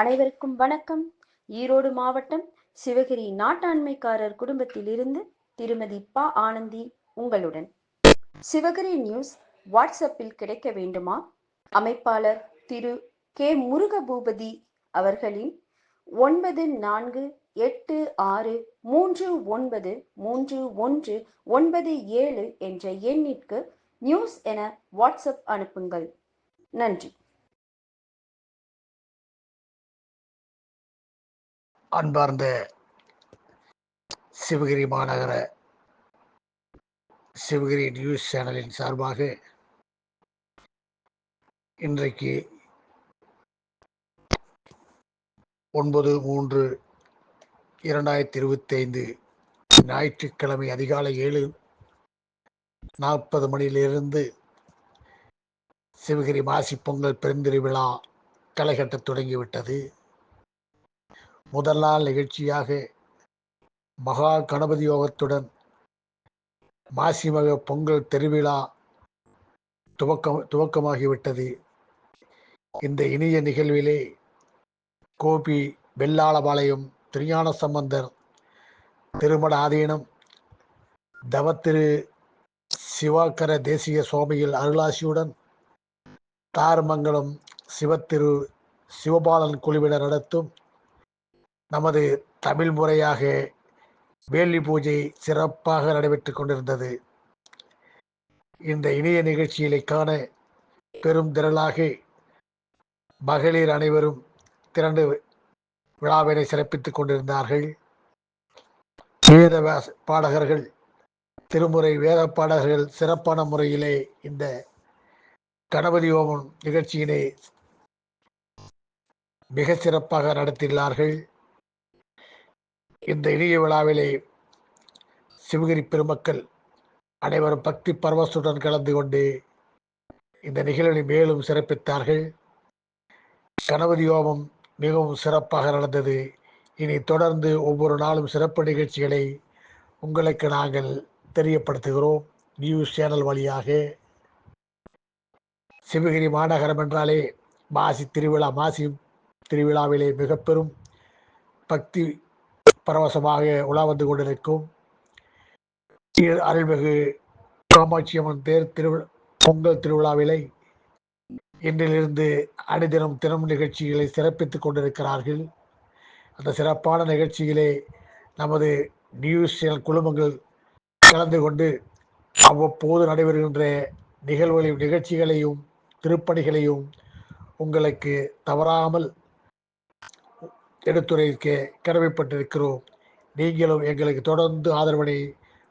அனைவருக்கும் வணக்கம். ஈரோடு மாவட்டம் சிவகிரி நாட்டாண்மைக்காரர் குடும்பத்திலிருந்து திருமதி ப ஆனந்தி உங்களுடன். சிவகிரி நியூஸ் வாட்ஸ்அப்பில் கிடைக்க வேண்டுமா? அமைப்பாளர் திரு கே முருகபூபதி அவர்களின் ஒன்பது நான்கு எட்டு ஆறு மூன்று ஒன்பது மூன்று ஒன்று ஒன்பது ஏழு என்ற எண்ணிற்கு நியூஸ் என வாட்ஸ்அப் அனுப்புங்கள். நன்றி. அன்பார்ந்த சிவகிரி மாநகர சிவகிரி நியூஸ் சேனலின் சார்பாக இன்றைக்கு ஒன்பது மூன்று இரண்டாயிரத்தி இருபத்தைந்து ஞாயிற்றுக்கிழமை அதிகாலை ஏழு நாற்பது மணியிலிருந்து சிவகிரி மாசி பொங்கல் பெருந்திருவிழா களைகட்ட தொடங்கிவிட்டது. முதல் நாள் நிகழ்ச்சியாக மகா கணபதி யோகத்துடன் மாசிமக பொங்கல் திருவிழா துவக்கம் துவக்கமாகிவிட்டது. இந்த இனிய நிகழ்விலே கோபி வெள்ளாளபாளையம் திருஞான சம்பந்தர் திருமண ஆதீனம் தவத்திரு சிவாக்கர தேசிய சுவாமிகள் அருளாசியுடன் தார்மங்கலம் சிவத்திரு சிவபாலன் குழுவினர் நடத்தும் நமது தமிழ் முறையாக வேலி பூஜை சிறப்பாக நடைபெற்றுக் கொண்டிருந்தது. இந்த இணைய நிகழ்ச்சிகளை காண பெரும் திரளாக மகளிர் அனைவரும் திரண்டு விழாவினை சிறப்பித்துக் கொண்டிருந்தார்கள். வேத பாடகர்கள் திருமுறை வேத பாடகர்கள் சிறப்பான முறையிலே இந்த கணபதி ஓமம் நிகழ்ச்சியினை மிக சிறப்பாக நடத்தியுள்ளார்கள் இந்த இனிய விழாவிலே சிவகிரி பெருமக்கள் அனைவரும் பக்தி பரவசுடன் கலந்து கொண்டு இந்த நிகழ்வை மேலும் சிறப்பித்தார்கள். கணபதி யோகம் மிகவும் சிறப்பாக நடந்தது. இனி தொடர்ந்து ஒவ்வொரு நாளும் சிறப்பு நிகழ்ச்சிகளை உங்களுக்கு நாங்கள் தெரியப்படுத்துகிறோம். நியூஸ் சேனல் வழியாக. சிவகிரி மாநகரம் என்றாலே மாசி திருவிழா மாசி திருவிழாவிலே மிக பெரும் பக்தி பரவசமாக உலா வந்து கொண்டிருக்கும். அருள்மிகு காமாட்சி அம்மன் தேர் திருவிழா பொங்கல் திருவிழாவிலை இன்றிலிருந்து அனுதினம் தினம் நிகழ்ச்சிகளை சிறப்பித்துக் கொண்டிருக்கிறார்கள். அந்த சிறப்பான நிகழ்ச்சியிலே நமது நியூஸ் சேனல் குழுமங்கள் கலந்து கொண்டு அவ்வப்போது நடைபெறுகின்ற நிகழ்வுகளையும் நிகழ்ச்சிகளையும் திருப்பணிகளையும் உங்களுக்கு தவறாமல் எடுத்துரைக்க கடமைப்பட்டிருக்கிறோம் நீங்களும் எங்களுக்கு தொடர்ந்து ஆதரவினை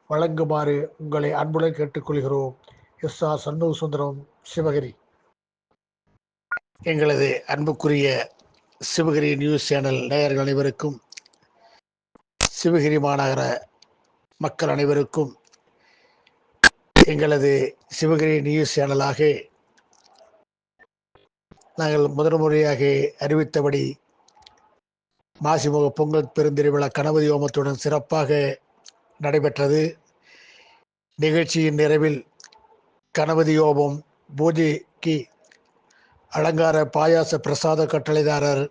வழங்குமாறு உங்களை அன்புடன் கேட்டுக்கொள்கிறோம். S R Shanmuga Sundaram Sivagiri. எங்களது அன்புக்குரிய சிவகிரி நியூஸ் சேனல் நேயர்கள் அனைவருக்கும் சிவகிரி மாநகர மக்கள் அனைவருக்கும் எங்களது சிவகிரி நியூஸ் சேனலாக நாங்கள் முதல் முறையாக அறிவித்தபடி மாசிமுக பொங்கல் பெருந்திருவிழா கணபதி ஹோமத்துடன் சிறப்பாக நடைபெற்றது. நிகழ்ச்சியின் நிறைவில் கணபதி ஹோமம் பூஜைக்கு அலங்கார பாயாச பிரசாத கட்டளைதாரர்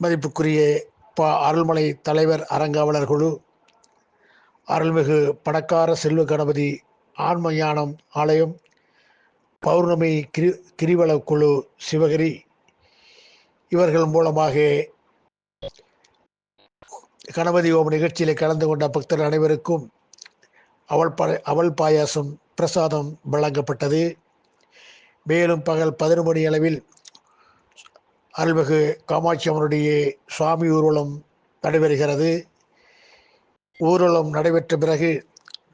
மதிப்புக்குரிய ப அருள்மலை தலைவர் அறங்காவலர் குழு அருள்மிகு பணக்கார செல்வ கணபதி ஆன்மயானம் ஆலயம் பௌர்ணமி கிரி கிரிவல குழு சிவகிரி இவர்கள் மூலமாக கணபதி ஓம் நிகழ்ச்சியில் கலந்து கொண்ட பக்தர்கள் அனைவருக்கும் அவள் ப அவள் பாயாசம் பிரசாதம் வழங்கப்பட்டது. மேலும் பகல் பதினொரு மணி அளவில் அருள்மிகு காமாட்சி அம்மனுடைய சுவாமி ஊர்வலம் நடைபெறுகிறது. ஊர்வலம் நடைபெற்ற பிறகு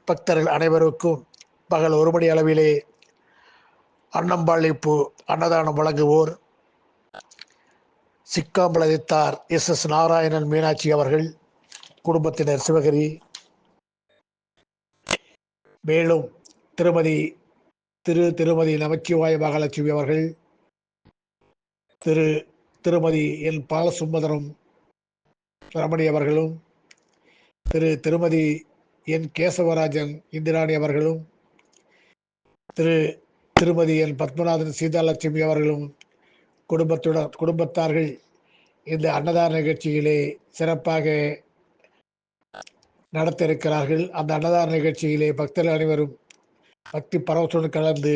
பக்தர்கள் அனைவருக்கும் பகல் ஒரு மணி அளவிலே அன்னம்பாளிப்பு அன்னதானம் வழங்குவோர் சிக்காம்பலதித்தார் எஸ் எஸ் நாராயணன் மீனாட்சி அவர்கள் குடும்பத்தினர் சிவகிரி. மேலும் திருமதி திரு திருமதி நமச்சிவாய மகாலட்சுமி அவர்கள் திரு திருமதி என் பாலசுந்தரம் ரமணி அவர்களும் திரு திருமதி என் கேசவராஜன் இந்திராணி அவர்களும் திரு திருமதி என் பத்மநாதன் சீதாலட்சுமி அவர்களும் குடும்பத்துடன் குடும்பத்தார்கள் இந்த அன்னதான நிகழ்ச்சியிலே சிறப்பாக நடத்த இருக்கிறார்கள் அந்த அன்னதான நிகழ்ச்சியிலே பக்தர்கள் அனைவரும் பக்தி பரவத்துடன் கலந்து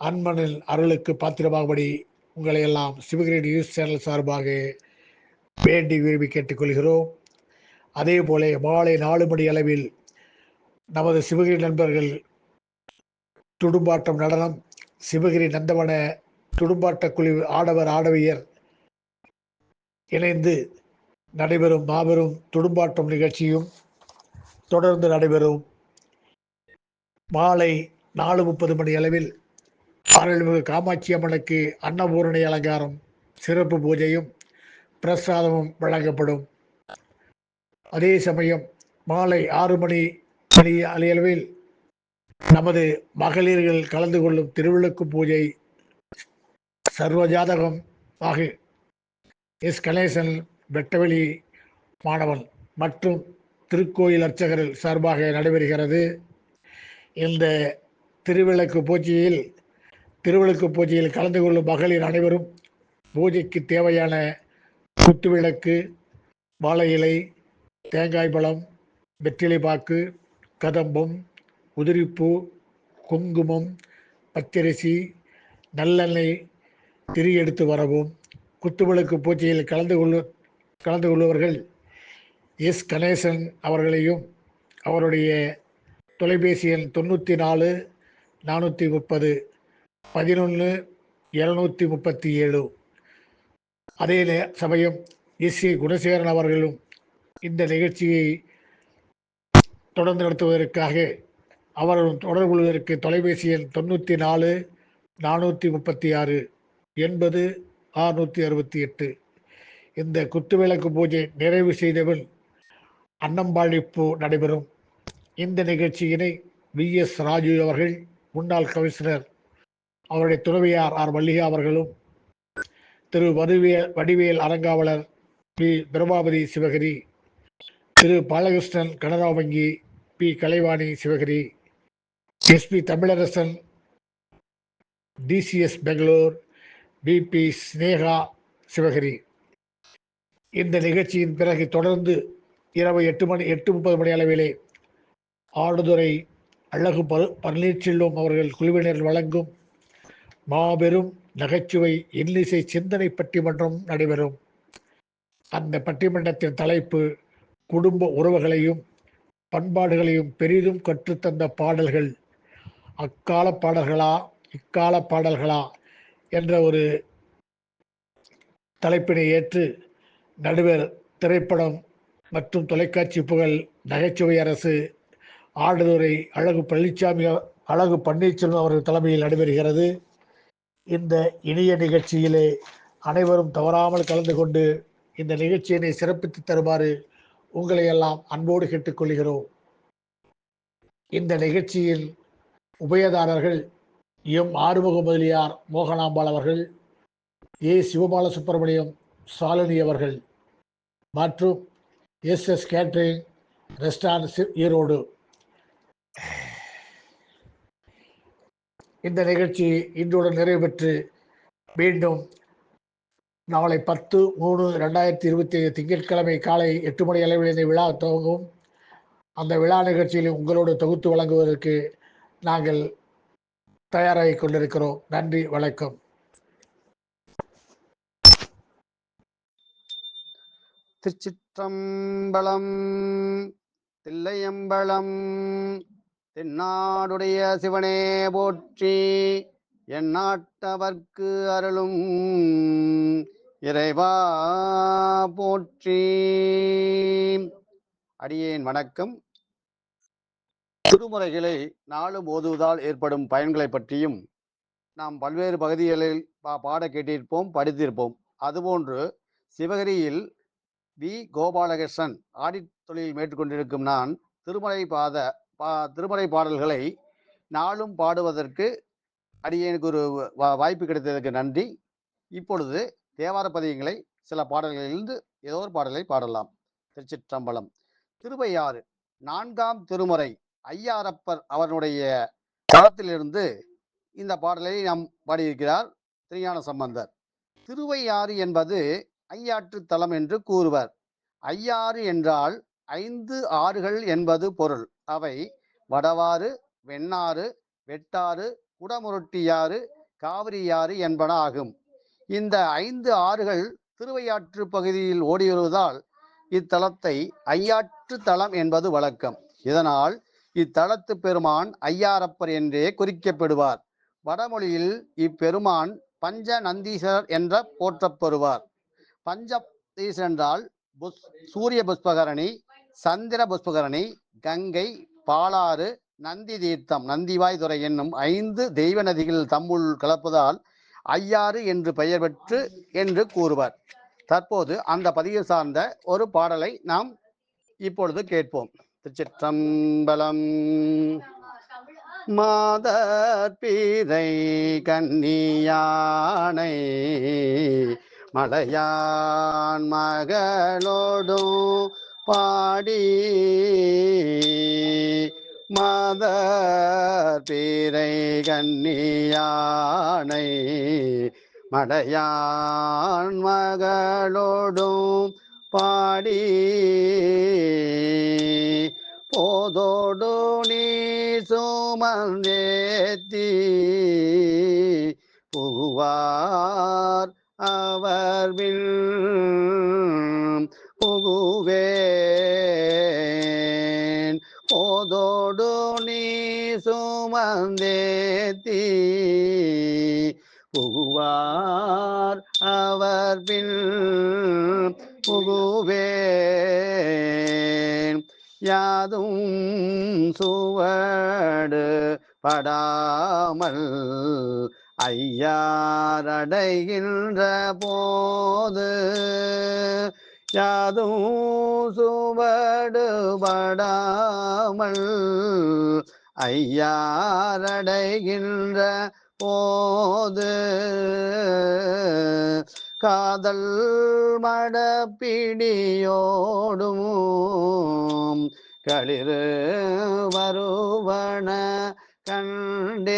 அன்பனின் அருளுக்கு பாத்திரமாகும்படி உங்களை எல்லாம் சிவகிரி நியூஸ் சேனல் சார்பாக வேண்டி விரும்பி கேட்டுக்கொள்கிறோம். அதே போல மாலை நாலு மணி அளவில் நமது சிவகிரி நண்பர்கள் துடும்பாட்டம் நடனம் சிவகிரி நந்தவன துடுப்பாட்ட குழு ஆடவர் ஆடவியர் இணைந்து நடைபெறும் மாபெரும் துடும்பாட்டம் நிகழ்ச்சியும் தொடர்ந்து நடைபெறும். மாலை நாலு முப்பது மணி அளவில் அருள்மிகு காமாட்சி அம்மனுக்கு அன்னபூரணி அலங்காரம் சிறப்பு பூஜையும் பிரசாதமும் வழங்கப்படும். அதே சமயம் மாலை ஆறு மணி மணி அளவில் நமது மகளிர்கள் கலந்து கொள்ளும் திருவிளக்கு பூஜை சர்வஜாதகம் ஆகு எஸ். கணேசன் வெட்டவெளி மாணவன் மற்றும் திருக்கோயில் அர்ச்சகர்கள் சார்பாக நடைபெறுகிறது. இந்த திருவிளக்கு பூஜையில் திருவிளக்கு பூஜையில் கலந்து கொள்ளும் மகளிர் அனைவரும் பூஜைக்கு தேவையான குத்துவிளக்கு வாழை இலை தேங்காய் பழம் வெற்றிலை பாக்கு கதம்பம் உதிரிப்பூ குங்குமம் பச்சரிசி நல்லெண்ணெய் திரி எடுத்து வரவும் குத்துவிளக்கு பூஜையில் கலந்து கொள்ளு கலந்து கொள்பவர்கள் எஸ். கணேசன் அவர்களையும் அவருடைய தொலைபேசி எண் தொண்ணூற்றி நாலு நானூற்றி முப்பது பதினொன்று இரநூத்தி முப்பத்தி ஏழு அதே நே- சமயம் எஸ். சி குணசேகரன் அவர்களும் இந்த நிகழ்ச்சியை தொடர்ந்து நடத்துவதற்காக அவர்களும் தொடர்பு கொள்வதற்கு தொலைபேசி எண் தொண்ணூற்றி நாலு நானூற்றி முப்பத்தி ஆறு எண்பது ஆறுநூற்றி அறுபத்தி எட்டு. இந்த குத்துவிளக்கு பூஜை நிறைவு செய்தவள் அன்னம்பாழிப்பு நடைபெறும். இந்த நிகழ்ச்சியினை வி. எஸ். ராஜு அவர்கள் முன்னாள் கமிஷனர் அவருடைய துறவியார் ஆர். மல்லிகா அவர்களும் திரு. வடிவேல் வடிவேல் அறங்காவலர் பி. பிரபாபதி சிவகிரி திரு. பாலகிருஷ்ணன் கனரா வங்கி P. Kalaivani Sivagiri SP Tamilarasan TCS Bangalore PP Sneha Sivagiri. இந்த நிகழ்ச்சியின் பிறகு தொடர்ந்து இரவு எட்டு மணி எட்டு முப்பது மணி அளவிலே ஆடுதுறை அழகு ப பன்னீர்செல்வம் அவர்கள் குழுவினர் வழங்கும் மாபெரும் நகைச்சுவை இன்னிசை சிந்தனை பட்டிமன்றம் நடைபெறும். அந்த பட்டிமன்றத்தின் தலைப்பு குடும்ப உறவுகளையும் பண்பாடுகளையும் பெரிதும் கற்றுத்தந்த பாடல்கள். அக்கால பாடல்களா இக்கால பாடல்களா என்ற ஒரு தலைப்பினை ஏற்று நடுவர் திரைப்படம் மற்றும் தொலைக்காட்சி புகழ் நகைச்சுவை அரசு ஆடுதுறை அழகு பழனிசாமி அழகு பன்னீர்செல்வம் அவர்கள் தலைமையில் நடைபெறுகிறது. இந்த இனிய நிகழ்ச்சியிலே அனைவரும் தவறாமல் கலந்து கொண்டு இந்த நிகழ்ச்சியினை சிறப்பித்து தருமாறு உங்களை எல்லாம் அன்போடு கேட்டுக்கொள்கிறோம் இந்த நிகழ்ச்சியில் உபயதாரர்கள் எம் ஆறுமுக முதலியார் மோகனாம்பாள் அவர்கள் ஏ. சிவபால சுப்பிரமணியம் சாலினி அவர்கள் மற்றும் S. S. Catering restaurant Erode. இந்த நிகழ்ச்சி இன்றுடன் நிறைவு பெற்று மீண்டும் நாளை பத்து மூணு ரெண்டாயிரத்தி இருபத்தி ஐந்து திங்கட்கிழமை காலை எட்டு மணி அளவில் இந்த விழா துவங்கும். அந்த விழா நிகழ்ச்சியில் உங்களோடு தொகுத்து வழங்குவதற்கு நாங்கள் தயாராகிக் கொண்டிருக்கிறோம் நன்றி வணக்கம். திருச்சிற்றம்பலம் தில்லையம்பலம் தென்னாடுடைய சிவனே போற்றி எந்நாட்டவர்க்கு அருளும் இறைவா போற்றி. அடியேன் வணக்கம். திருமுறைகளை நாளும் ஓதுவதால் ஏற்படும் பயன்களை பற்றியும் நாம் பல்வேறு பகுதிகளில் பா- பாட கேட்டிருப்போம் படித்திருப்போம். அதுபோன்று சிவகிரியில் வி. கோபாலகிருஷ்ணன் ஆடிட் தொழில் மேற்கொண்டிருக்கும் நான் திருமலை பாத பா திருமலை பாடல்களை நாளும் பாடுவதற்கு அடியனுக்கு ஒரு வா- வாய்ப்பு கிடைத்ததற்கு நன்றி. இப்பொழுது தேவார பதியங்களை சில பாடல்களிலிருந்து ஏதோ ஒரு பாடலை பாடலாம். திருச்சிற்றம்பலம். திருவையாறு நான்காம் திருமுறை. ஐயாரப்பர் அவருடைய தளத்திலிருந்து இந்த பாடலை நாம் பாடியிருக்கிறார் திருஞான சம்பந்தர். திருவையாறு என்பது ஐயாற்று தலம் என்று கூறுவர். ஐயாறு என்றால் ஐந்து ஆறுகள் என்பது பொருள். அவை வடவாறு வெண்ணாறு வெட்டாறு குடமுருட்டியாறு காவிரியாறு என்பன ஆகும். இந்த ஐந்து ஆறுகள் திருவையாற்று பகுதியில் ஓடி வருவதால் இத்தலத்தை ஐயாற்று தலம் என்பது வழக்கம். இதனால் இத்தலத்து பெருமான் ஐயாரப்பர் என்றே குறிக்கப்படுவார். வடமொழியில் இப்பெருமான் பஞ்ச நந்தீஸ்வரர் என்ற போற்றப்படுவார். பஞ்ச என்றால் புஷ் சூரிய புஷ்பகரணி சந்திர புஷ்பகரணி கங்கை பாலாறு நந்தி தீர்த்தம் நந்திவாய் துறை என்னும் ஐந்து தெய்வ நதிகள் தம்முள் கலப்பதால் ஐயாறு என்று பெயர் பெற்று என்று கூறுவர். தற்போது அந்த பதிவு சார்ந்த ஒரு பாடலை நாம் இப்பொழுது கேட்போம். திருச்சிற்றம்பலம். மாதற்பீதை பீரை கன்னியானை மலையான் மகளோடும் பாடி. மாதற்பீரை கன்னியானை மடையான் மகளோடும் பாடி. போதோடு நீ சுமந்தேத்தி புகுவார் அவர் வில் புகுவேன். போதோடு நீ சுமந்தேத்தி புகுவார் அவர் பின் புகுவேன். யாதும் சுவடு படாமல் ஐயாரடைகின்ற போது யாதும் சுவடு படாமல் ஐயாரடைகின்ற போது காதல் மடப்பிடியோடும் களிர் வருவன கண்டேன்.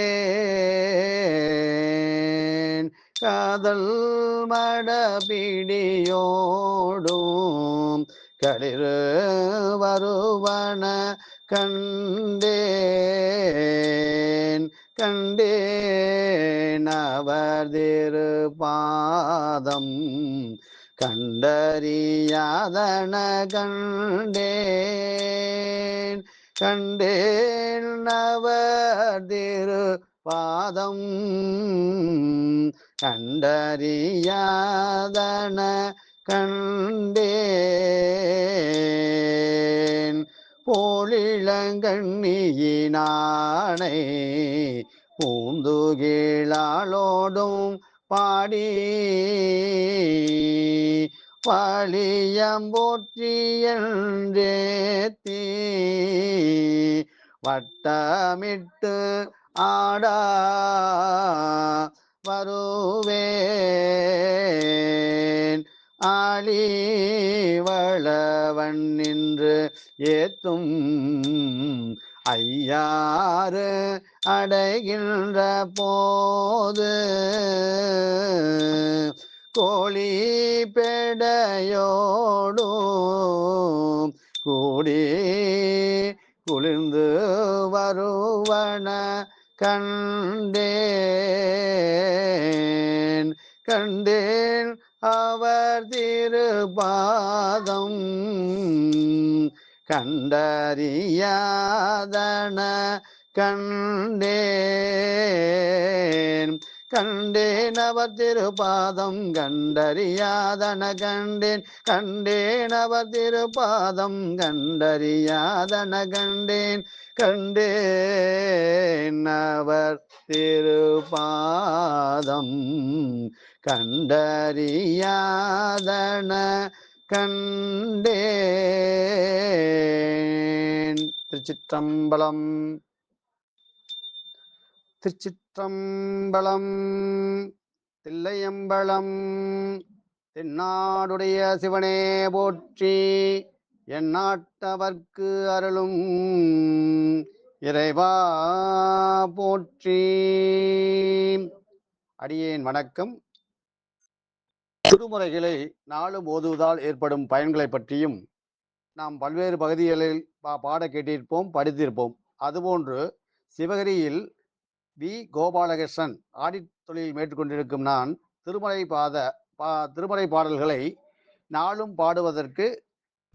காதல் மடப்பிடியோடும் களிர் வருவன கண்டே அவர் திருபாதம் கண்டறியாதன கண்டேன். கண்டேன் அவர் திரு பாதம் கண்டறியாதன கண்டேன். போலிளங்கண்ணியினானை பூந்துகிழாலோடும் பாடி வலியம்போற்றி வட்டமிட்டு ஆடா வருவேன் ஆளிவளவன் நின்று ஏத்தும் ஐயாறு அடைகின்ற போது கோழி பெடையோடும் கூடி குளிர்ந்து வருவன கண்டேன். கண்டேன் அவர் திருபாதம் கண்டறியாதன கண்டேன். கண்டேன் அவர் திருபாதம் கண்டறியாதன கண்டேன். கண்டேன் அவர் திருபாதம் கண்டறியாதன கண்டேன். கண்டேன் அவர் திருபாதம் கண்டறியாதன கண்டேன். திருச்சிற்றம்பலம் திருச்சிற்றம்பலம் தில்லையம்பலம் தென்னாடுடைய சிவனே போற்றி எந்நாட்டவர்க்கு அருளும் இறைவா போற்றி. அடியேன் வணக்கம். திருமுறைகளை நாளும் ஓதுவதால் ஏற்படும் பயன்களை பற்றியும் நாம் பல்வேறு பகுதிகளில் பாட கேட்டிருப்போம் படித்திருப்போம். அதுபோன்று சிவகிரியில் வி. கோபாலகிருஷ்ணன் ஆடிட் தொழில் மேற்கொண்டிருக்கும் நான் திருமலை பாத பா திருமறை பாடல்களை நாளும் பாடுவதற்கு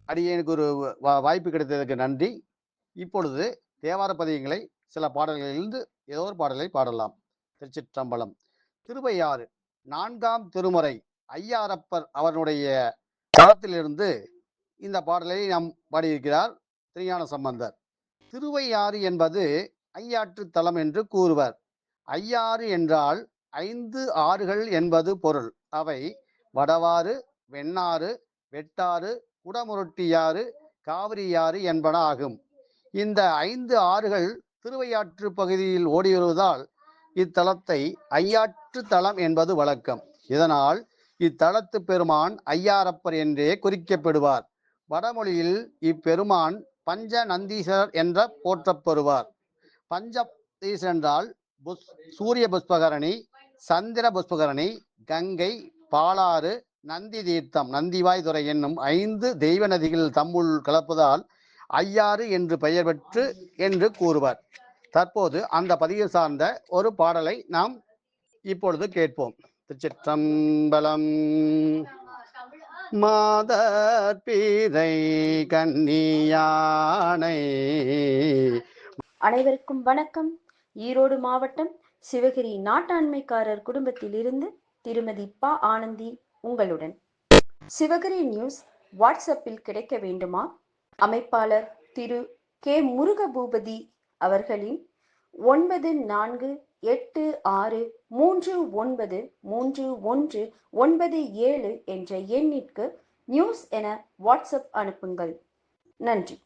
அடியனுக்கு ஒரு வா- வாய்ப்பு கிடைத்ததற்கு நன்றி. இப்பொழுது தேவார பதிகங்களை சில பாடல்களிலிருந்து ஏதோ ஒரு பாடலை பாடலாம். திருச்சிற்றம்பலம். திருவையாறு நான்காம் திருமுறை ஐயாரப்பர் அவருடைய தளத்திலிருந்து இந்த பாடலை நாம் பாடியிருக்கிறார் திருஞான சம்பந்தர். திருவையாறு என்பது ஐயாற்று தலம் என்று கூறுவர். ஐயாறு என்றால் ஐந்து ஆறுகள் என்பது பொருள். அவை வடவாறு வெண்ணாறு வெட்டாறு குடமுருட்டியாறு காவிரியாறு என்பன ஆகும். இந்த ஐந்து ஆறுகள் திருவையாற்று பகுதியில் ஓடி வருவதால் இத்தலத்தை ஐயாற்று தலம் என்பது வழக்கம். இதனால் இத்தலத்து பெருமான் ஐயாரப்பர் என்றே குறிக்கப்படுவார். வடமொழியில் இப்பெருமான் பஞ்ச நந்தீசர் என்ற போற்றப்பெறுவார் பஞ்ச என்றால் புஷ் சூரிய புஷ்பகரணி சந்திர புஷ்பகரணி கங்கை பாலாறு நந்தி தீர்த்தம் நந்திவாய் துறை என்னும் ஐந்து தெய்வ நதிகள் தம்முள் கலப்பதால் ஐயாறு என்று பெயர் பெற்று என்று கூறுவர். தற்போது அந்த பதிவு சார்ந்த ஒரு பாடலை நாம் இப்பொழுது கேட்போம். திருச்சிற்றம்பலம். மாதர் பீதை கன்னியானை அனைவருக்கும் வணக்கம். ஈரோடு மாவட்டம் சிவகிரி நாட்டாண்மைக்காரர் குடும்பத்திலிருந்து திருமதி பா ஆனந்தி உங்களுடன். சிவகிரி நியூஸ் வாட்ஸ்அப்பில் கிடைக்க வேண்டுமா? அமைப்பாளர் திரு கே முருகபூபதி அவர்களின் ஒன்பது நான்கு எட்டு ஆறு மூன்று ஒன்பது மூன்று ஒன்று ஒன்பது ஏழு என்ற எண்ணிற்கு நியூஸ் என வாட்ஸ்அப் அனுப்புங்கள். நன்றி.